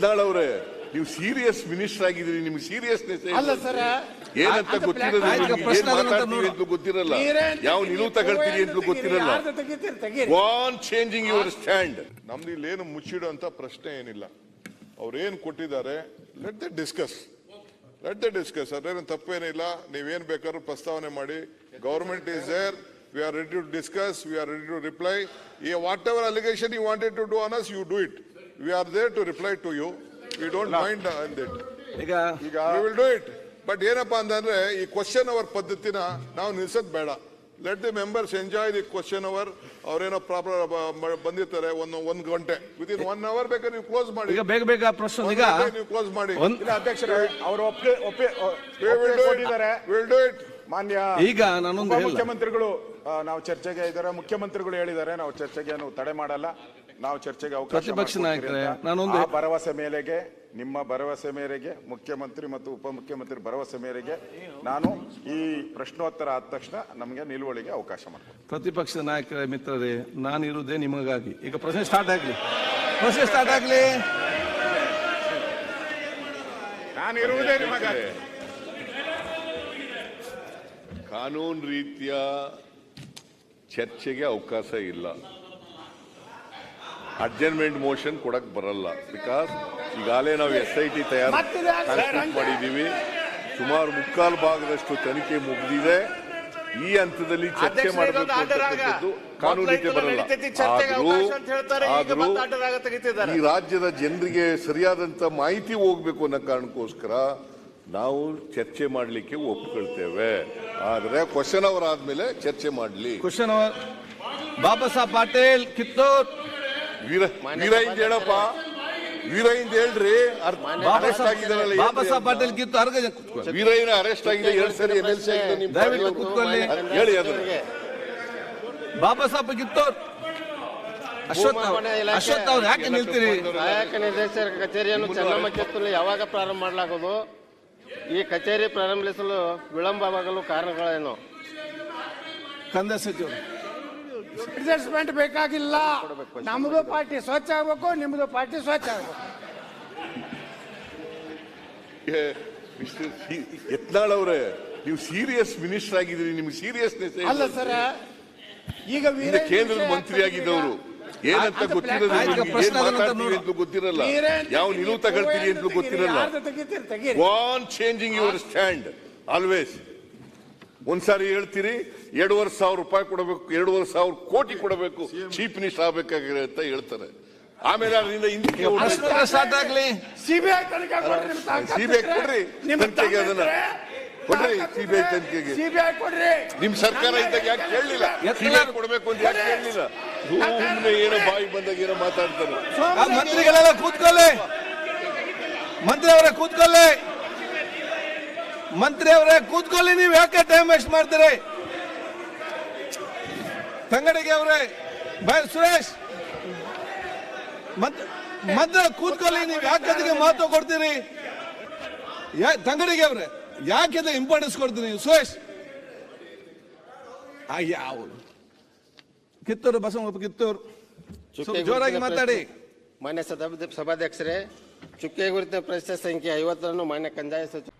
ಯತ್ನಾಳ್ ಅವರೇ ನೀವು serious minister ಆಗಿದ್ದೀರಿ ನಿಮ್ಗೆ ಸೀರಿಯಸ್ನೆಸ್ ಅಲ್ಲ ಸರ್ ಏನಂತ ಏನ್ ಮಾತಾಡ್ತೀವಿ. ಅಂತ ಗೊತ್ತಿರಲ್ಲ. ನೀರೇನ್ ಯಾವ ನಿಲುವು ತಗೊಳ್ತೀರಿ ಅಂತ ಗೊತ್ತಿರಲ್ಲ. ವಾನ್ ಚೇಂಜಿಂಗ್ ಯುವರ್ ಸ್ಟ್ಯಾಂಡ್ ನಮ್ದು ಇಲ್ಲೇನು ಮುಚ್ಚಿಡುವಂತ ಪ್ರಶ್ನೆ ಏನಿಲ್ಲ. ಅವ್ರೇನ್ ಕೊಟ್ಟಿದ್ದಾರೆ let the discuss let the discuss ಅದೇನು ತಪ್ಪೇನಿಲ್ಲ. ನೀವೇನ್ ಬೇಕಾದ್ರೂ ಪ್ರಸ್ತಾವನೆ ಮಾಡಿ. Government is there we are ready to discuss we are ready to reply whatever allegation you wanted to do unless you do it we are there to reply to you we don't mind and it ಈಗ ಈಗ we will do it but ಏನಪ್ಪಾ ಅಂತಂದ್ರೆ ಈ question hour ಪದ್ಧತಿನ ನಾವು ನಿಲ್ಸೋದ್ ಬೇಡ. Let the members enjoy the question hour ಅವ್ರೇನೋ ಪ್ರಾಬ್ಲಮ್ ಬಂದಿರ್ತಾರೆ ಒಂದು ಒಂದ್ ಗಂಟೆ. ವಿತ್ ಇನ್ ಒನ್ ಅವರ್ ಬೇಕಾದ್ರೆ ನೀವು ಕ್ಲೋಸ್ ಮಾಡಿ. ಈಗ ಬೇಗ ಬೇಗ ಪ್ರಶ್ನೆ ಈಗ ನೀವು ಕ್ಲೋಸ್ ಮಾಡಿ. ಇಲ್ಲ ಅಧ್ಯಕ್ಷರೇ ಅವರು ಒಪ್ಪಿ ಒಪ್ಪಿ We will do it. ಕೊಟ್ಟಿದ್ದಾರೆ. We'll do it. ಮಾನ್ಯ ಈಗ ನಾನೊಂದು ಮುಖ್ಯಮಂತ್ರಿಗಳು ನಾವು ಚರ್ಚೆಗೆ ಇದ್ದಾರೆ. ಮುಖ್ಯಮಂತ್ರಿಗಳು ಹೇಳಿದ್ದಾರೆ ನಾವು ಚರ್ಚೆಗೆ ತಡೆ ಮಾಡಲ್ಲ. ನಾವು ಚರ್ಚೆಗೆ ಅವಕಾಶ ಪ್ರತಿಪಕ್ಷ ನಾಯಕರೇ. ನಾನೊಂದು- ಆ ಭರವಸೆ ಮೇಲೆಗೆ ನಿಮ್ಮ ಭರವಸೆ ಮೇರೆಗೆ ಮುಖ್ಯಮಂತ್ರಿ ಮತ್ತು ಉಪಮುಖ್ಯಮಂತ್ರಿ ಭರವಸೆ ಮೇರೆಗೆ ನಾನು ಈ ಪ್ರಶ್ನೋತ್ತರ ಆದ ತಕ್ಷಣ ನಮಗೆ ನಿಲುವಳಿಗೆ ಅವಕಾಶ ಮಾಡ್ತೀನಿ ಪ್ರತಿಪಕ್ಷ ನಾಯಕರ ಮಿತ್ರರೇ ನಾನಿರುವುದೇ ನಿಮಗಾಗಿ. ಈಗ ಪ್ರಶ್ನೆ ಸ್ಟಾರ್ಟ್ ಆಗಲಿ. ಪ್ರಶ್ನೆ ಸ್ಟಾರ್ಟ್ ಆಗಲಿ. ನಾನು ಇರುವುದೇ ನಿಮಗಾಗಿ. ಕಾನೂನು ರೀತಿಯ ಚರ್ಚೆಗೆ ಅವಕಾಶ ಇಲ್ಲ. ಅಡ್ಜರ್ಮೆಂಟ್ ಮೋಷನ್ ಕೊಡಕ್ ಬರಲ್ಲ. ಬಿಕಾಸ್ ಈಗಾಗಲೇ ನಾವು ಎಸ್ ಐ ಟಿ ತಯಾರು? ಮಾಡಿದ್ದೀವಿ. ಸುಮಾರು ಮುಕ್ಕಾಲು ಭಾಗದಷ್ಟು ತನಿಖೆ ಮುಗಿದಿದೆ. ಈ ಹಂತದಲ್ಲಿ ಚರ್ಚೆ ಮಾಡಬೇಕು ಕಾನೂನಿಗೆ ಕಾನೂನು ಬರಲ್ಲ. ನಡೀತೈತಿ ಚರ್ಚೆಗೆ ಅವಕಾಶ ಅಂತ ಹೇಳ್ತಾರೆ, ಈಗ ಆದ್ರೂ ಮತ್ತೆ ಆಟರಾಗ ತೆಗಿತಿದ್ದಾರೆ. ಈ ರಾಜ್ಯದ ಜನರಿಗೆ ಸರಿಯಾದಂತ ಮಾಹಿತಿ ಹೋಗ್ಬೇಕು ಅನ್ನೋ ಕಾರಣಕ್ಕೋಸ್ಕರ ನಾವು ಚರ್ಚೆ ಮಾಡಲಿಕ್ಕೆ ಒಪ್ಕೊಳ್ತೇವೆ. ಆದ್ರೆ ಕ್ವಶನ್ ಅವರ್ ಆದ್ಮೇಲೆ ಚರ್ಚೆ ಮಾಡಲಿ. Question hour Baba Saheb Patil Kittur. ವೀರ ವೀರೈಂದ್ ಹೇಳಪ್ಪ. ವೀರೈಂದ್ ಹೇಳ್ರಿ ಅರೆಸ್ಟ್ ಆಗಿದ್ದಾರಲ್ಲ ಬಾಬಾ ಸಾಹೇಬ್ ಪಾಟೀಲ್ ಕಿತ್ತೂರ್ ಅರ್ಗ ವೀರಯ್ಯನ ಅರೆಸ್ಟ್ ಆಗಿದೆ ಎರಡ್ ಸರಿ ಎಂ ಎಲ್ ಸಿ ಆಗಿದೆ ನಿಮ್ ದಯವಿಟ್ಟು. ಕೂತ್ಕೊಳ್ಳಿ. ಅದ್ ಹೇಳಿ ಅದನ್ನ ಬಾಬಾ ಸಾಹೇಬ್ ಕಿತ್ತೂರ್ ಅಶ್ವತ್ಥ ಅವ್ರು. ಅವ್ರು ಯಾಕೆ ನಿಲ್ತೀರಿ? ಸಹಾಯಕ ನಿರ್ದೇಶಕರ ಕಚೇರಿಯನ್ನು ಚೆನ್ನಮ್ಮ ಕಿತ್ತೂರಲ್ಲಿ ಯಾವಾಗ ಪ್ರಾರಂಭ ಮಾಡಲಾಗುವುದು? ಈ ಕಚೇರಿ ಪ್ರಾರಂಭಿಸಲು ವಿಳಂಬವಾಗಲು ಕಾರಣಗಳೇನು? ಕಂದ ಸಚಿವರು. ಅಡ್ಜಸ್ಟ್ಮೆಂಟ್ ಬೇಕಾಗಿಲ್ಲ. ನಮ್ದು ಪಾರ್ಟಿ ಸ್ವಚ್ಛ ಆಗ್ಬೇಕು ನಿಮ್ದು ಪಾರ್ಟಿ ಸ್ವಚ್ಛ ಆಗ್ಬೇಕು. ಯತ್ನಾಳ್ ಅವರೇ ನೀವು ಸೀರಿಯಸ್ ಮಿನಿಸ್ಟರ್ ಆಗಿದ್ದೀರಿ ನಿಮ್ಗೆ ಸೀರಿಯಸ್ನೆಸ್ ಅಲ್ಲ ಸರ್ ಈಗ ಕೇಂದ್ರದ ಮಂತ್ರಿ ಆಗಿದ್ದವರು. ಏನಂತ ಗೊತ್ತಿರೋದು ಗೊತ್ತಿರಲ್ಲ. ಯಾವ ನಿಲುವು ತಗೊಳ್ತೀರಿ ಅಂತ ಗೊತ್ತಿರಲ್ಲ. Won changing your stand always ಒಂದ್ಸಾರಿ ಹೇಳ್ತೀರಿ ಎರಡೂವರೆ ಸಾವಿರ ರೂಪಾಯಿ ಕೊಡಬೇಕು ಎರಡೂವರೆ ಸಾವಿರ ಕೋಟಿ ಕೊಡಬೇಕು ಚೀಫ್ ಮಿನಿಸ್ಟರ್ ಆಗಬೇಕಾಗಿದೆ ಅಂತ ಹೇಳ್ತಾರೆ. ಆಮೇಲೆ ಅದರಿಂದ ಹಿಂದಕ್ಕೆ ಪ್ರಶ್ನೆ ಸ್ಟಾರ್ಟ್ ಆಗ್ಲಿ? ಸಿಬಿಐ ಸಿಬಿಐ ಕೊಡ್ರಿ ನಿಮ್ ತನಿಖೆಗೆ ಅದನ್ನ. ಕೊಡ್ರಿ ಸಿಬಿಐ ತನಿಖೆಗೆ. ಸಿಬಿಐ ಕೊಡ್ರಿ. ನಿಮ್ ಸರ್ಕಾರ ಇದ್ದಾಗ ಯಾಕೆ ಕೇಳಲಿಲ್ಲ? ಸಿಬಿಐ ಕೊಡಬೇಕು ಅಂತ ಯಾಕೆ ಕೇಳಲಿಲ್ಲ? ಸುಮ್ಮನೆ ಏನೋ ಬಾಯಿ ಬಂದಾಗ ಏನೋ ಮಾತಾಡ್ತಾರೆ. ಮಂತ್ರಿಗಳೆಲ್ಲ ಕೂತ್ಕೊಳ್ಳಿ. ಮಂತ್ರಿ ಅವರೇ ಕೂತ್ಕೊಳ್ಳಿ. ಮಂತ್ರಿ ಅವರೇ ಕೂತ್ಕೊಳ್ಳಿ ನೀವು ಯಾಕೆ ಟೈಮ್ ವೇಸ್ಟ್ ಮಾಡ್ತೀರಿ? ತಂಗಡಿಗೆ ಅವರೇ ಬಾಯ್ ಸುರೇಶ್. ಮಂತ್- ಮಂತ್ರಿ ಕೂತ್ಕೊಳ್ಳಿ ನೀವು ಯಾಕೆ ಅದಕ್ಕೆ ಮಹತ್ವ ಕೊಡ್ತೀರಿ? ತಂಗಡಿಗೆ ಅವ್ರೆ ಯಾಕೆ ಇಂಪಾರ್ಟೆನ್ಸ್ ಕೊಡ್ತೀರಿ ನೀವು? ಸುರೇಶ್. ಯಾವ ಕಿತ್ತೂರು ಬಸವಪ್ಪ ಕಿತ್ತೂರು. ಜೋರಾಗಿ ಮಾತಾಡಿ. ಮಾನ್ಯ ಸಭಾ- ಸಭಾಧ್ಯಕ್ಷರೇ ಚುಕ್ಕೆ ಕುರಿತ ಪ್ರಶ್ನೆ ಸಂಖ್ಯೆ ಐವತ್ತರನ್ನು ಮಾನ್ಯ ಕಂದಾಯ ಸಚಿವ